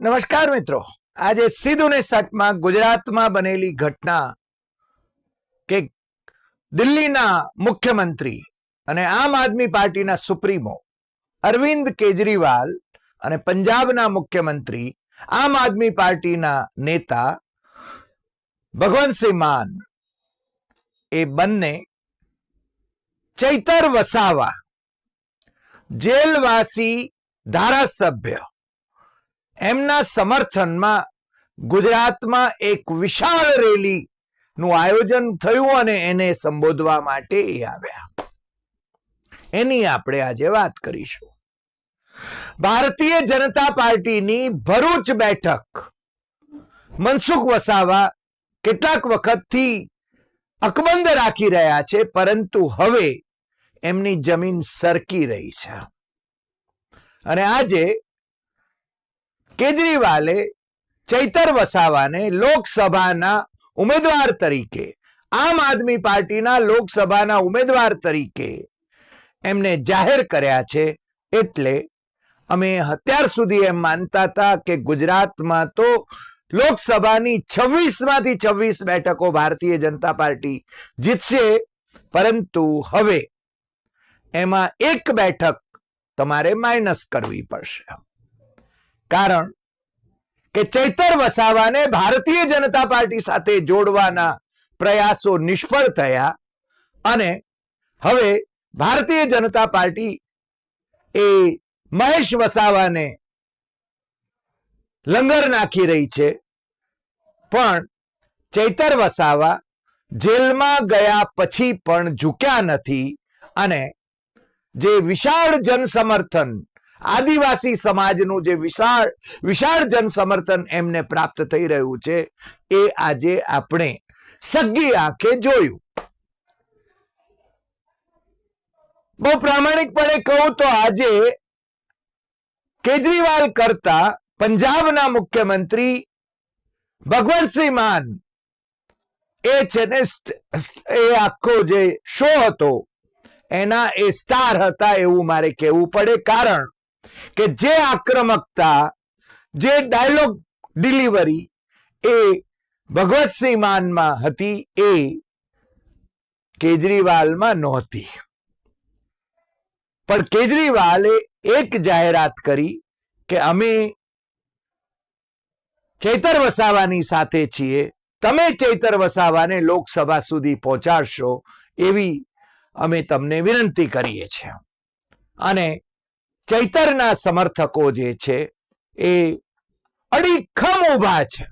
નમસ્કાર મિત્રો. આજે સીધું ને સટમાં ગુજરાતમાં બનેલી ઘટના કે દિલ્હીના મુખ્યમંત્રી અને આમ આદમી પાર્ટીના સુપ્રીમો અરવિંદ કેજરીવાલ અને પંજાબના મુખ્યમંત્રી, આમ આદમી પાર્ટીના નેતા ભગવંતસિંહ માન એ બંને ચૈતર વસાવા જેલવાસી ધારાસભ્ય એમના સમર્થનમાં ગુજરાતમાં એક વિશાળ રેલી નું આયોજન થયું અને એને સંબોધવા માટે એ આવ્યા. એની આપણે આજે વાત કરીશું. ભારતીય જનતા પાર્ટીની ભરૂચ બેઠક મનસુખ વસાવા કેટલાક વખતથી અકબંધ રાખી રહ્યા છે, પરંતુ હવે એમની જમીન સરકી રહી છે. અને આજે કેજરીવાલે ચૈતર વસાવાને લોકસભાના ઉમેદવાર તરીકે, આમ આદમી પાર્ટીના લોકસભાના ઉમેદવાર તરીકે એમને જાહેર કર્યા છે. એટલે અમે અત્યાર સુધી એમ માનતા હતા કે ગુજરાતમાં તો લોકસભાની છવ્વીસમાંથી છવ્વીસ બેઠકો ભારતીય જનતા પાર્ટી જીતશે. પરંતુ હવે એમાં એક બેઠક તમારે માઇનસ કરવી પડશે. કારણ કે ચૈતર વસાવાને ભારતીય જનતા પાર્ટી સાથે જોડવાના પ્રયાસો નિષ્ફળ થયા અને હવે ભારતીય જનતા પાર્ટી એ મહેશ વસાવાને લંગર નાખી રહી છે. પણ ચૈતર વસાવા જેલમાં ગયા પછી પણ ઝૂક્યા નથી અને જે વિશાળ જનસમર્થન આદિવાસી સમાજનું જે વિશાળ વિશાળ જન સમર્થન એમને પ્રાપ્ત થઈ રહ્યું છે, એ આજે આપણે સગી આંખે જોયું. બહુ પ્રામાણિકપણે કહું તો આજે કેજરીવાલ કરતા પંજાબના મુખ્યમંત્રી ભગવંતસિંહ માન એ છે ને એ આખો જે શો હતો, એના એ સ્ટાર હતા એવું મારે કહેવું પડે કારણ કે જે આક્રમકતા, જે ડાયલોગ ડિલિવરી એ ભગવતસિંહ માનમાં હતી એ કેજરીવાલમાં નહોતી. પણ કેજરીવાલે એક જાહેરાત કરી કે અમે ચૈતર વસાવાની સાથે છીએ. તમે ચૈતર વસાવાને લોકસભા સુધી પહોંચાડશો એવી અમે તમને વિનંતી કરીએ છીએ. અને ચૈતરના સમર્થકો જે છે, એ અડીખમ ઊભા છે.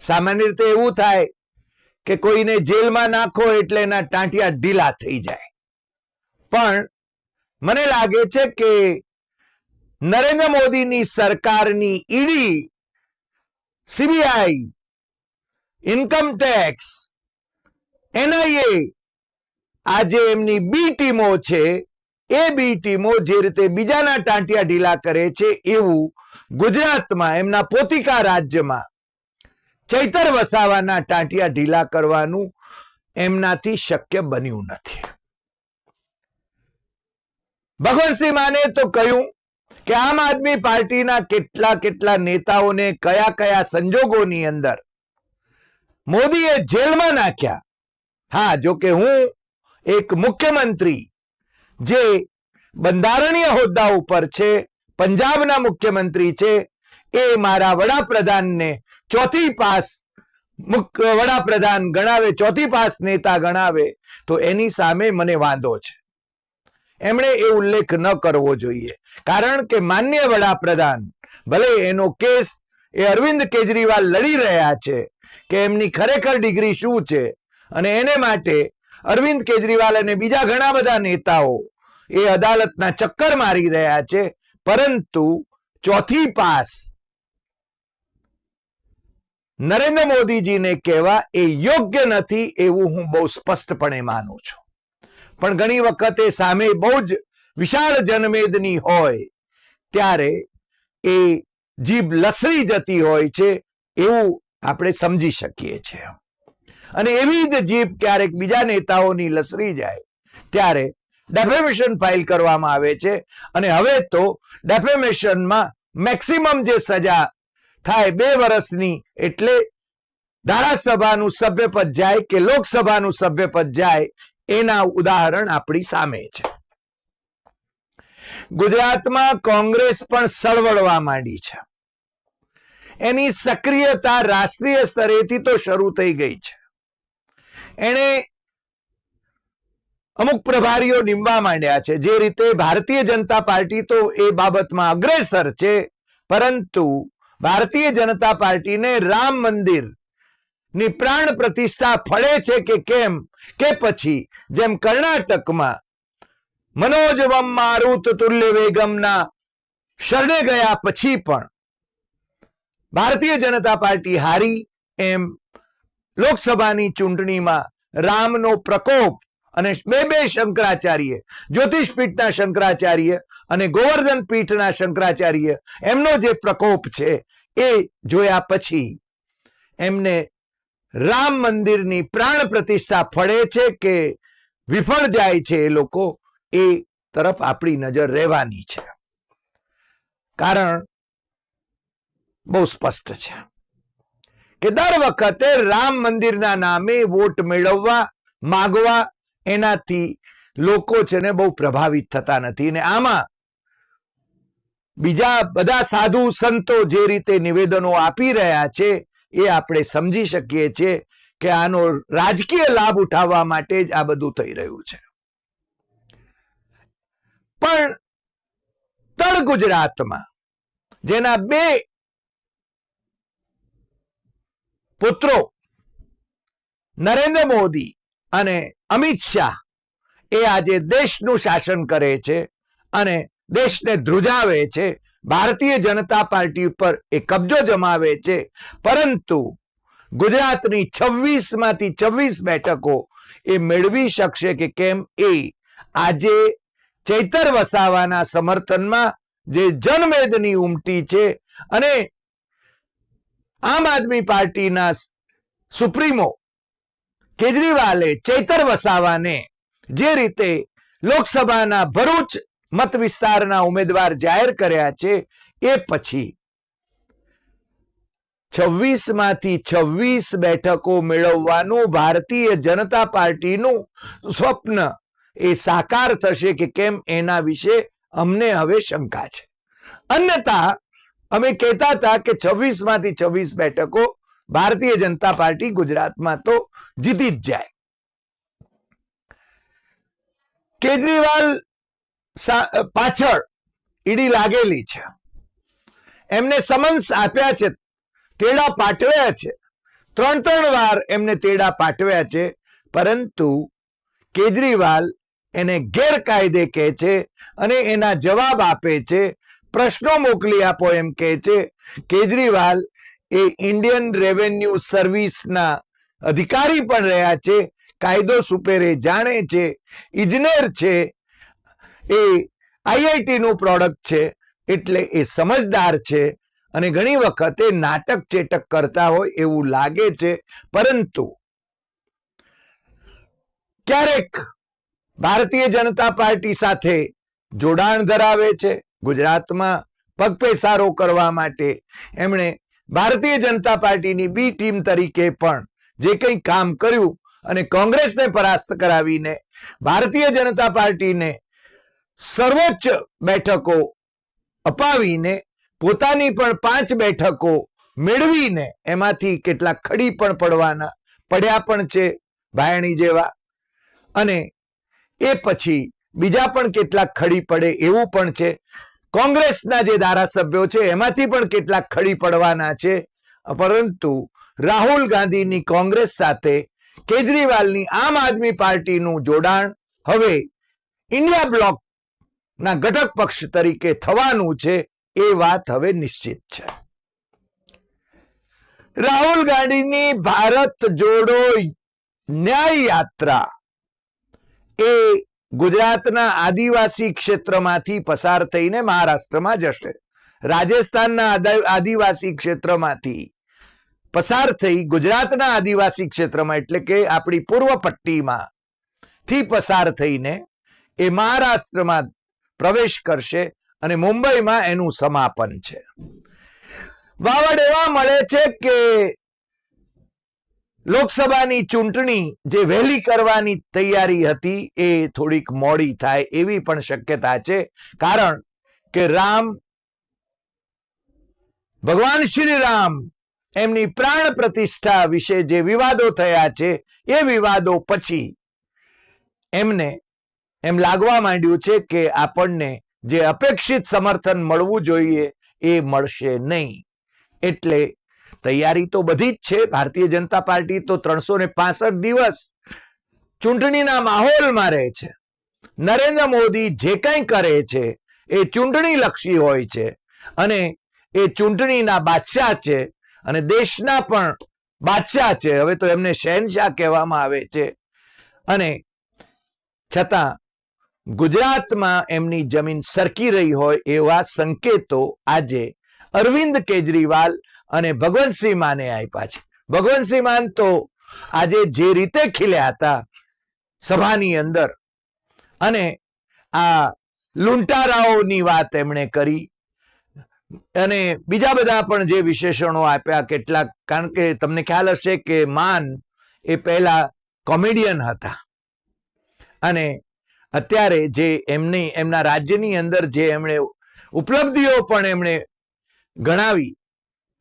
સામાન્ય રીતે એવું થાય કે કોઈને જેલમાં નાખો એટલે એના ટાંટિયા ઢીલા થઈ જાય. પણ મને લાગે છે કે નરેન્દ્ર મોદીની સરકારની ED, CBI, income tax, NIA આજે એમની બી ટીમો છે એ બી ટીમો જે રીતે બીજાના ટાંટિયા ઢીલા કરે છે એવું ગુજરાતમાં એમના પોતિકા રાજ્યમાં ચૈતર વસાવાના ટાંટિયા ઢીલા કરવાનું એમનાથી શક્ય બન્યું નથી. ભગવતસિંહ માને તો કહ્યું કે આમ આદમી પાર્ટીના કેટલા કેટલા નેતાઓને કયા કયા સંજોગોની અંદર મોદીએ જેલમાં નાખ્યા. હા જો કે હું એક મુખ્યમંત્રી જે બંધારણીય હોદ્દા ઉપર છે, પંજાબના મુખ્યમંત્રી છે, એ મારા વડાપ્રધાનને ચોથી પાસ વડાપ્રધાન ગણાવે, ચોથી પાસ નેતા ગણાવે, તો એની સામે મને વાંધો છે. એમણે એ ઉલ્લેખ ન કરવો જોઈએ. કારણ કે માન્ય વડાપ્રધાન, ભલે એનો કેસ એ અરવિંદ કેજરીવાલ લડી રહ્યા છે, કે એમની ખરેખર ડિગ્રી શું છે, અને એને માટે અરવિંદ કેજરીવાલ અને બીજા ઘણા બધા નેતાઓ એ અદાલતના ચક્કર મારી રહ્યા છે. પરંતુ ચોથી પાસ નરેન્દ્ર મોદીજીને કહેવા એ યોગ્ય નથી એવું હું બહુ સ્પષ્ટપણે માનું છું. પણ ઘણી વખતે સામે બહુ જ વિશાળ જનમેદની હોય ત્યારે એ જીભ લસરી જતી હોય છે એવું આપણે સમજી શકીએ છીએ. અને એવી જ જીભ ક્યારેક બીજા નેતાઓની લસરી જાય ત્યારે ડેફેમેશન ફાઇલ કરવામાં આવે છે. અને હવે તો ડેફેમેશનમાં મેક્સિમમ જે સજા થાય બે વર્ષની એટલે ધારાસભાનું સભ્યપદ જાય કે લોકસભાનું સભ્યપદ જાય એના ઉદાહરણ આપણી સામે છે. ગુજરાતમાં કોંગ્રેસ પણ સળવળવા માંડી છે. એની સક્રિયતા રાષ્ટ્રીય સ્તરેથી તો શરૂ થઈ ગઈ છે. એણે અમુક પ્રભારીઓ નીમવા માંડ્યા છે. જે રીતે ભારતીય જનતા પાર્ટી તો એ બાબતમાં અગ્રેસર છે, પરંતુ ભારતીય જનતા પાર્ટીને રામ મંદિરની પ્રાણ પ્રતિષ્ઠા ફળે છે કે કેમ? કે પછી જેમ કર્ણાટકમાં મનોજ મારુત તુલ્ય વેગમના શરણે ગયા પછી પણ ભારતીય જનતા પાર્ટી હારી એમ લોકસભાની ચૂંટણીમાં રામનો પ્રકોપ અને બે બે શંકરાચાર્ય જ્યોતિષ પીઠના શંકરાચાર્ય અને ગોવર્ધન પીઠના શંકરાચાર્ય, એમનો જે પ્રકોપ છે એ જોયા પછી એમને રામ મંદિરની પ્રાણ પ્રતિષ્ઠા ફળે છે કે વિફળ જાય છે એ લોકો એ તરફ આપણી નજર રહેવાની છે. કારણ બહુ સ્પષ્ટ છે કે દર વખતે રામ મંદિરના નામે વોટ મેળવવા, માગવા એનાથી લોકો છે ને બહુ પ્રભાવિત થતા નથી. અને આમાં બીજા બધા સાધુ સંતો જે રીતે નિવેદનો આપી રહ્યા છે, એ આપણે સમજી શકીએ છીએ કે આનો રાજકીય લાભ ઉઠાવવા માટે જ આ બધું થઈ રહ્યું છે. પણ તળ ગુજરાતમાં જેના બે પુત્રો નરેન્દ્ર મોદી અને અમિત શાહ એ આજે દેશનું શાસન કરે છે અને દેશને ધ્રુજાવે છે. ભારતીય જનતા પાર્ટી ઉપર એ કબજો જમાવે છે. પરંતુ ગુજરાતની છવ્વીસમાંથી છવ્વીસ બેઠકો એ મેળવી શકશે કે કેમ એ આજે ચૈતર વસાવાના સમર્થનમાં જે જનમેદની ઉમટી છે અને આમ આદમી પાર્ટીના સુપ્રીમો કેજરીવાલે ચૈતર વસાવાને જે રીતે લોકસભાના ભરૂચ મત વિસ્તારના ઉમેદવાર જાહેર કર્યા છે, એ પછી છવ્વીસમાંથી છવ્વીસ બેઠકો મેળવવાનું ભારતીય જનતા પાર્ટીનું સ્વપ્ન એ સાકાર થશે કે કેમ એના વિશે અમને હવે શંકા છે. અન્યથા અમે કહેતા હતા કે છવ્વીસમાંથી છવ્વીસ બેઠકો ભારતીય જનતા પાર્ટી ગુજરાતમાં તો જીતી જ જાય. કેજરીવાલ પાછળ ઈડી લાગેલી છે. એમને સમન્સ આપ્યા છે, તેડા પાઠવ્યા છે. ત્રણ ત્રણ વાર એમને તેડા પાઠવ્યા છે, પરંતુ કેજરીવાલ એને ગેરકાયદે કહે છે અને એના જવાબ આપે છે, પ્રશ્નો મોકલી આપો એમ કહે છે, કેજરીવાલ એ ઇન્ડિયન રેવન્યુ સર્વિસના અધિકારી પણ રહ્યા છે, કાયદો સુપેરે જાણે છે, ઇજનેર છે, એ આઈઆઈટીનું પ્રોડક્ટ છે, એટલે એ સમજદાર છે અને ઘણી વખતે નાટક ચેટક કરતા હોય એવું લાગે છે, પરંતુ ક્યારેક ભારતીય જનતા પાર્ટી સાથે જોડાણ ધરાવે છે, ગુજરાતમાં પગપેસારો કરવા માટે. એમણે ભારતીય જનતા પાર્ટીની બી ટીમ તરીકે પણ જે કંઈ કામ કર્યું અને કોંગ્રેસને પરાસ્ત કરાવીને ભારતીય જનતા પાર્ટીને સર્વોચ્ચ બેઠકો અપાવીને પોતાની પણ પાંચ બેઠકો મેળવીને એમાંથી કેટલાક ખડી પણ પડવાના પડ્યા પણ છે ભાયણી જેવા. અને એ પછી બીજા પણ કેટલાક ખડી પડે એવું પણ છે. કોંગ્રેસના જે ધારાસભ્યો છે, એમાંથી પણ કેટલાક ખડી પડવાના છે. પરંતુ રાહુલ ગાંધીની કોંગ્રેસ સાથે કેજરીવાલની આમ આદમી પાર્ટીનું જોડાણ હવે ઇન્ડિયા બ્લોકના ઘટક પક્ષ તરીકે થવાનું છે, એ વાત હવે નિશ્ચિત છે. રાહુલ ગાંધીની ભારત જોડો ન્યાય યાત્રા એ ગુજરાતના આદિવાસી ક્ષેત્રમાંથી પસાર થઈને મહારાષ્ટ્રમાં જશે. રાજસ્થાનના આદિવાસી ક્ષેત્રમાંથી પસાર થઈ ગુજરાતના આદિવાસી ક્ષેત્રમાં, એટલે કે આપણી પૂર્વ પટ્ટીમાં થી પસાર થઈને એ મહારાષ્ટ્રમાં પ્રવેશ કરશે અને મુંબઈમાં એનું સમાપન છે. વાવડ એવા મળે છે કે લોકસભાની ચૂંટણી જે વહેલી કરવાની તૈયારી હતી એ થોડીક મોડી થાય એવી પણ શક્યતા છે. કારણ કે રામ, ભગવાન શ્રી રામ એમની પ્રાણ પ્રતિષ્ઠા વિશે જે વિવાદો થયા છે, એ વિવાદો પછી એમને એમ લાગવા માંડ્યું છે કે આપણને જે અપેક્ષિત સમર્થન મળવું જોઈએ એ મળશે નહીં. એટલે તૈયારી તો બધી જ છે. ભારતીય જનતા પાર્ટી તો ત્રણસો દિવસ ચૂંટણીના માહોલમાં રહે છે. નરેન્દ્ર મોદી જે કંઈ કરે છે એ ચૂંટણી લક્ષી હોય છે અને એ ચૂંટણીના બાદશાહ છે અને દેશના પણ બાદશાહ છે. હવે તો એમને શહેનશાહ કહેવામાં આવે છે. અને છતાં ગુજરાતમાં એમની જમીન સરકી રહી હોય એવા સંકેતો આજે અરવિંદ કેજરીવાલ અને ભગવંતસિંહ માને આપ્યા છે. ભગવંતસિંહ માન તો આજે જે રીતે ખીલ્યા હતા સભાની અંદર અને આ લૂંટારાઓની વાત એમણે કરી અને બીજા બધા પણ જે વિશેષણો આપ્યા કેટલાક, કારણ કે તમને ખ્યાલ હશે કે માન એ પહેલા કોમેડિયન હતા. અને અત્યારે જે એમની, એમના રાજ્યની અંદર જે એમણે ઉપલબ્ધિઓ પણ એમણે ગણાવી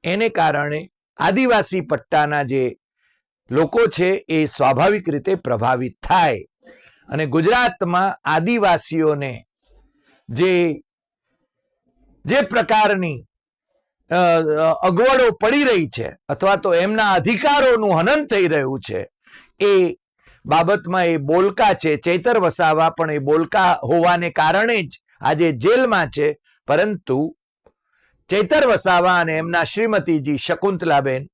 એને કારણે આદિવાસી પટ્ટાના જે લોકો છે એ સ્વાભાવિક રીતે પ્રભાવિત થાય. અને ગુજરાતમાં આદિવાસીઓને જે જે પ્રકારની અગવડો પડી રહી છે અથવા તો એમના અધિકારોનું હનન થઈ રહ્યું છે, એ બાબતમાં એ બોલકા છે, ચેતર વસાવા પણ એ બોલકા હોવાને કારણે જ આજે જેલમાં છે, પરંતુ ચૈતર વસાવા અને એમના શ્રીમતીજી શકુંતલાબેન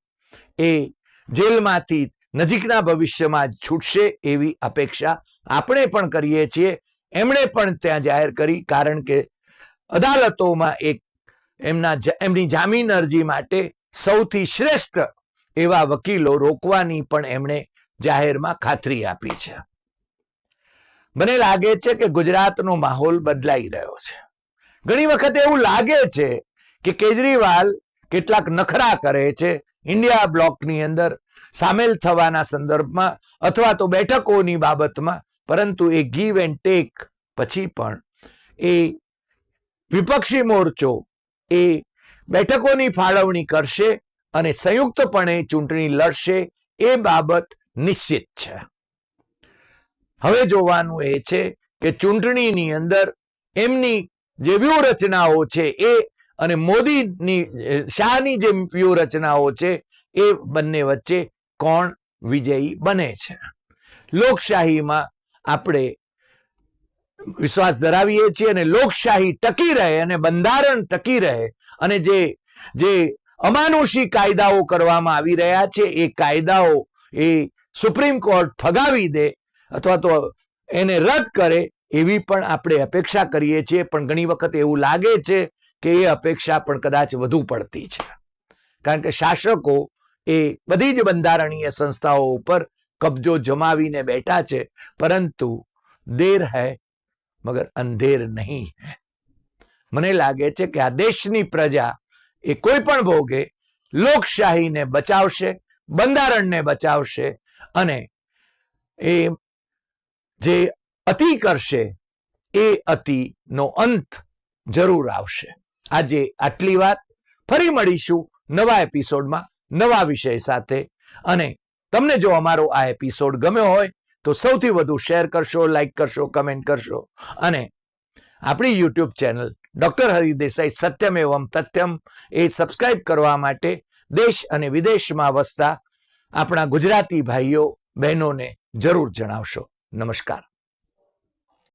એ જેલમાંથી નજીકના ભવિષ્યમાં છૂટશે એવી અપેક્ષા આપણે પણ કરીએ છીએ. એમણે પણ ત્યાં જાહેર કરી કારણ કે અદાલતોમાં એક એમના એમની જામીન અરજી માટે સૌથી શ્રેષ્ઠ એવા વકીલો રોકવાની પણ એમણે જાહેરમાં ખાતરી આપી છે. મને લાગે છે કે ગુજરાતનો માહોલ બદલાઈ રહ્યો છે. ઘણી વખત એવું લાગે છે કે કેજરીવાલ કેટલાક નખરા કરે છે ઇન્ડિયા બ્લોકની અંદર સામેલ થવાના સંદર્ભમાં અથવા તો બેઠકોની બાબતમાં, પરંતુ એ ગીવ એન્ડ ટેક પછી પણ એ વિપક્ષી મોરચો એ બેઠકોની ફાળવણી કરશે અને સંયુક્તપણે ચૂંટણી લડશે એ બાબત નિશ્ચિત છે. હવે જોવાનું એ છે કે ચૂંટણીની અંદર એમની જે વ્યૂહરચનાઓ છે એ અને મોદીની શાહની જે વ્યૂહરચનાઓ છે, એ બંને વચ્ચે કોણ વિજયી બને છે? લોકશાહીમાં આપણે વિશ્વાસ ધરાવીએ છીએ અને લોકશાહી ટકી રહે અને બંધારણ ટકી રહે અને જે જે અમાનુષી કાયદાઓ કરવામાં આવી રહ્યા છે, એ કાયદાઓ એ સુપ્રીમ કોર્ટ ફગાવી દે અથવા તો એને રદ કરે એવી પણ આપણે અપેક્ષા કરીએ છીએ. પણ ઘણી વખત એવું લાગે છે કે એ અપેક્ષા પણ કદાચ વધુ પડતી છે. કારણ કે શાસકો એ બધી જ બંધારણીય સંસ્થાઓ ઉપર કબજો જમાવીને બેઠા છે, પરંતુ દેર હૈ, મગર અંધેર નહીં હૈ. મને લાગે છે કે આ દેશની પ્રજા એ કોઈ પણ ભોગે લોકશાહીને બચાવશે, બંધારણને બચાવશે અને એ જે અતિ કરશે એ અતિનો અંત જરૂર આવશે. આજે આટલી વાત. ફરી મળીશું નવા એપિસોડમાં નવા વિષય સાથે. અને તમને જો અમારો આ એપિસોડ ગમ્યો હોય, તો સૌથી વધુ શેર કરશો, લાઈક કરશો, કમેન્ટ કરશો. અને આપણી યુટ્યુબ ચેનલ ડૉક્ટર હરિદેસાઈ સત્યમ એવમ તથ્યમ એ સબસ્ક્રાઇબ કરવા માટે દેશ અને વિદેશમાં વસતા આપણા ગુજરાતી ભાઈઓ, બહેનોને જરૂર જણાવશો. નમસ્કાર.